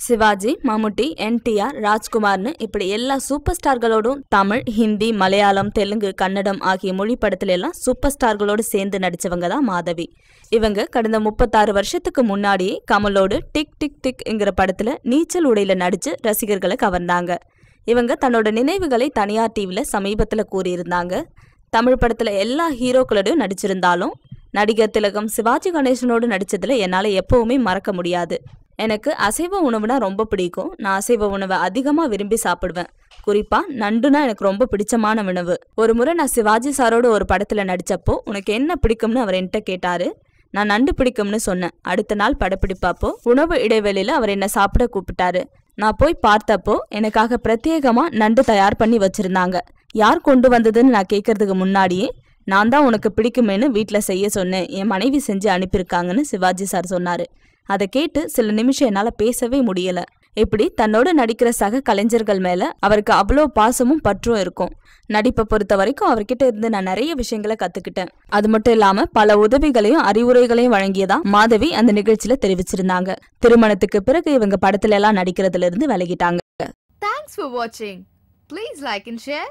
சிவாஜி மம்முட்டி என்டிஆர் ராஜ்குமார்னு இப்படி எல்லா சூப்பர் ஸ்டார்களோடும் தமிழ் ஹிந்தி மலையாளம் தெலுங்கு கன்னடம் ஆகிய மொழி படத்துல எல்லாம் சூப்பர் ஸ்டார்களோடு சேர்ந்து நடிச்சவங்க தான் மாதவி. இவங்க கடந்த முப்பத்தாறு வருஷத்துக்கு முன்னாடியே கமலோடு டிக் டிக் டிக்ங்கிற படத்துல நீச்சல் உடையில நடிச்சு ரசிகர்களை கவர்ந்தாங்க. இவங்க தன்னோட நினைவுகளை தனியார் டிவியில் சமீபத்தில் கூறியிருந்தாங்க. தமிழ் படத்தில் எல்லா ஹீரோக்களோடையும் நடிச்சிருந்தாலும் நடிகர் திலகம் சிவாஜி கணேசனோடு நடித்ததில் என்னால் எப்பவுமே மறக்க முடியாது. எனக்கு அசைவ உணவுனா ரொம்ப பிடிக்கும். நான் அசைவ உணவை அதிகமாக விரும்பி சாப்பிடுவேன். குறிப்பாக நண்டுனா எனக்கு ரொம்ப பிடிச்சமான உணவு. ஒரு முறை நான் சிவாஜி சாரோட ஒரு படத்தில் நடித்தப்போ உனக்கு என்ன பிடிக்கும்னு அவர் என்கிட்ட கேட்டார். நான் நண்டு பிடிக்கும்னு சொன்னேன். அடுத்த நாள் படப்பிடிப்பப்போ உணவு இடைவெளியில் அவர் என்னை சாப்பிட கூப்பிட்டாரு. நான் போய் பார்த்தப்போ எனக்காக பிரத்யேகமாக நண்டு தயார் பண்ணி வச்சிருந்தாங்க. யார் கொண்டு வந்ததுன்னு நான் கேட்கறதுக்கு முன்னாடியே நான் தான் உனக்கு பிடிக்குமேன்னு வீட்டில் செய்ய சொன்னேன். என் மனைவி செஞ்சு அனுப்பியிருக்காங்கன்னு சிவாஜி சார் சொன்னாரு. அதை கேட்டு சில நிமிஷம் என்னால் பேசவே முடியல. இப்படி தன்னோட நடிக்கிற சக கலைஞர்கள் மேல அவருக்கு அவ்வளோ பாசமும் பற்றும் இருக்கும். நடிப்பை பொறுத்த வரைக்கும் அவர்கிட்ட இருந்து நான் நிறைய விஷயங்களை கத்துக்கிட்டேன். அது மட்டும் இல்லாம பல உதவிகளையும் அறிவுரைகளையும் வழங்கியதா மாதவி அந்த நிகழ்ச்சியில தெரிவிச்சிருந்தாங்க. திருமணத்துக்கு பிறகு இவங்க படத்துல எல்லாம் நடிக்கிறதுல இருந்து விலகிட்டாங்க. தேங்க்ஸ் ஃபார் வாட்சிங் please like and share